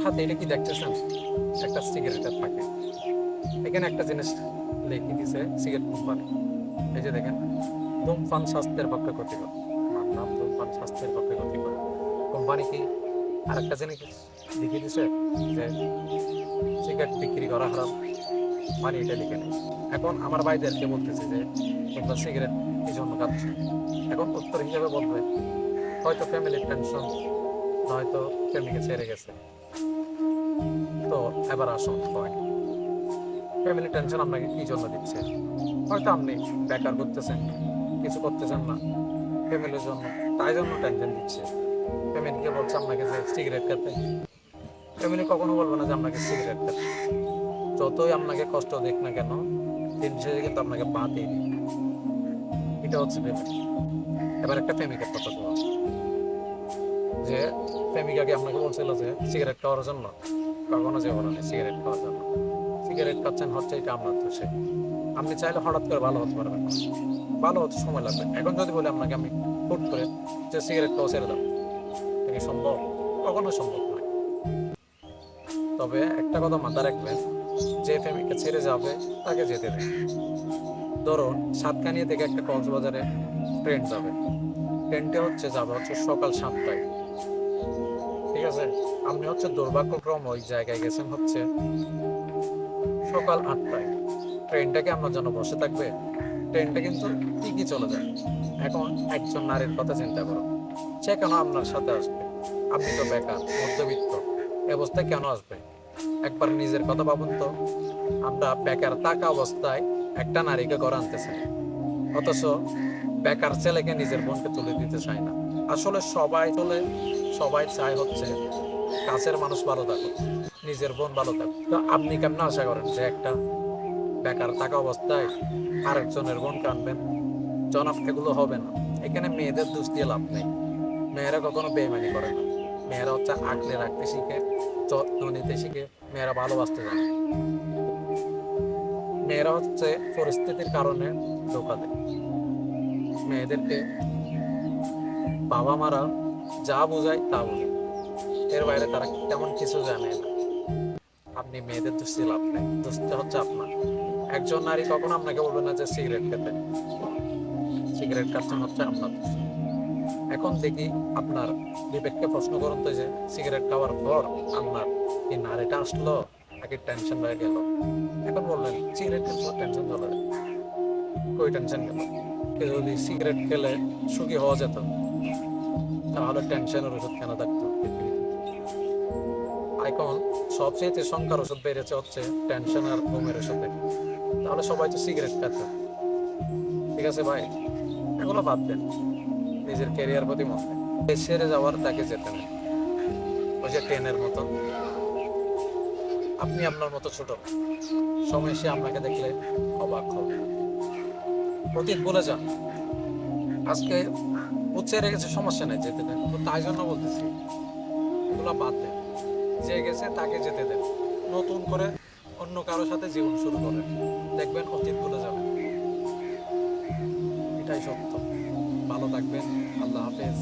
আমার হাতে এটা কি দেখতেছেন? একটা সিগারেটের থাকে এখানে একটা জিনিস লিখে দিছে, সিগারেট কোম্পানি এই যে দেখেন, ধূমপান স্বাস্থ্যের পক্ষে ক্ষতিকর। আমার নাম ধূমপান স্বাস্থ্যের পক্ষে ক্ষতিকর। কোম্পানি কি আর একটা জিনিস লিখে দিছে যে সিগারেট বিক্রি করা হারাম? মানে এটা লিখে নেই। এখন আমার ভাইদেরকে বলতেছে যে তোমরা সিগারেট কি জন্য খাচ্ছ। এখন উত্তর হিসেবে বলবে, হয়তো ফ্যামিলির টেনশন নয়তো ফ্যামিলিকে ছেড়ে গেছে। তো এবার আসুন পয়েন্ট ফ্যামিলি টেনশন আপনাকে কি জন্য দিচ্ছে? হয়তো আপনি বেকার করতেছেন, কিছু করতেছেন না। ফ্যামিলির জন্য, তাই জন্য টেনশন দিচ্ছে। ফ্যামিলিকে বলছে আপনাকে যে সিগারেট খেতে। ফ্যামিলি কখনো বলবে না যে আপনাকে সিগারেট খেতে। যতই আপনাকে কষ্ট দিক না কেন, দিন শেষে কিন্তু আপনাকে পা দিয়ে এটা হচ্ছে ফ্যামিলি এবার একটা প্রেমিকের কথা বলা যে প্রেমিকাকে আপনাকে বলছিল যে সিগারেট খাওয়ার জন্য কখনো যে বলেন সিগারেট খাওয়ার জন্য। সিগারেট খাচ্ছেন, হচ্ছে এটা আপনার দোষে আপনি চাইলে হঠাৎ করে ভালো হতে পারবেন ভালো হতে সময় লাগবে। এখন যদি বলি আপনাকে, আমি হুট করে যে সিগারেট খাওয়া ছেড়ে দাও। এটা সম্ভব? কখনো সম্ভব নয় তবে একটা কথা মাথা রাখবেন, যে প্রেমিককে ছেড়ে যাবে, তাকে যেতে দেন। ধরুন, সাতকানিয়া থেকে একটা কক্সবাজারে ট্রেন যাবে। ট্রেনটা হচ্ছে যাবে হচ্ছে সকাল সাতটায়। ঠিক আছে? আপনি হচ্ছে দুর্ভাগ্যক্রম ওই জায়গায় গেছেন হচ্ছে সকাল আটটায়। ট্রেনটা কি আপনার জন্য বসে থাকবে, ট্রেনটা কিন্তু ঠিকই চলে যায়। এখন একজন নারীর কথা চিন্তা করো, সে কেন আপনার সাথে আসবে? আপনি তো বেকার, মধ্যবিত্ত অবস্থায় কেন আসবে? একবার নিজের কথা ভাবুন তো, আমরা বেকার থাকা অবস্থায় একটা নারীকে ঘরে চাই। অথচ বেকার ছেলেকে নিজের বোনকে তুলে দিতে চায় না। আসলে সবাই চলে সবাই চায় হচ্ছে কাছের মানুষ ভালো থাকুক, নিজের বোন ভালো থাকুক। তো আপনি কেমন আশা করেন যে একটা বেকার থাকা অবস্থায় আরেকজনের বোন আনবেন জনাব, এগুলো হবে না। এখানে মেয়েদের দোষ দিয়ে লাভ নেই। মেয়েরা কখনো বেইমানি করে না। মেয়েরা হচ্ছে আঁকলে রাখতে শিখে, যত্ন নিতে শিখে, মেয়েরা ভালোবাসতে জানে। মেয়েরা হচ্ছে পরিস্থিতির কারণে ধোকা দেয়। মেয়েদেরকে বাবা মারা যা বোঝায় তা বোঝায় এর বাইরে তারা তেমন কিছু জানে না। আপনি মেয়েদের দোষী লাভ নেই। দোষটা হচ্ছে আপনার। একজন নারী কখনো আপনাকে বলবে না যে সিগারেট খেতে। সিগারেট খাচ্ছেন হচ্ছে আপনার। এখন দেখি আপনার বিবেককে প্রশ্ন করুন তো যে সিগারেট খাওয়ার পর আপনার এই নারীটা আসলো নাকি টেনশন হয়ে গেল? এখন বললেন, সিগারেট খেলে টেনশন চলে। কই টেনশন গেল? যদি সিগারেট খেলে সুখী হওয়া যেত। তাহলে টেনশনের ওষুধ কেন থাকতো? এখন সবচেয়ে সংখ্যার ওষুধ বেড়েছে হচ্ছে টেনশন আর ঘুমের ওষুধে। তাহলে সবাই তো সিগারেট খাচ্ছে। ঠিক আছে ভাই? এগুলো বাদ দেন। নিজের ক্যারিয়ার প্রতি মন সেরে যাওয়ার তাকে যেতে নেই ওই যে ট্রেনের মতো। আপনি আপনার মতো ছোট। সময় সে আপনাকে দেখলে অবাক হবে। অতীত বলে যান। আজকে উচ্ছে রেখেছে সমস্যা নাই, যেতে দেন। তাই জন্য বলতেছি, এগুলো বাদ দেন। যে গেছে তাকে যেতে দেন। নতুন করে অন্য কারোর সাথে জীবন শুরু করেন। দেখবেন অতীত ভুলে যাবেন। এটাই সত্য। ভালো থাকবেন। আল্লাহ হাফেজ।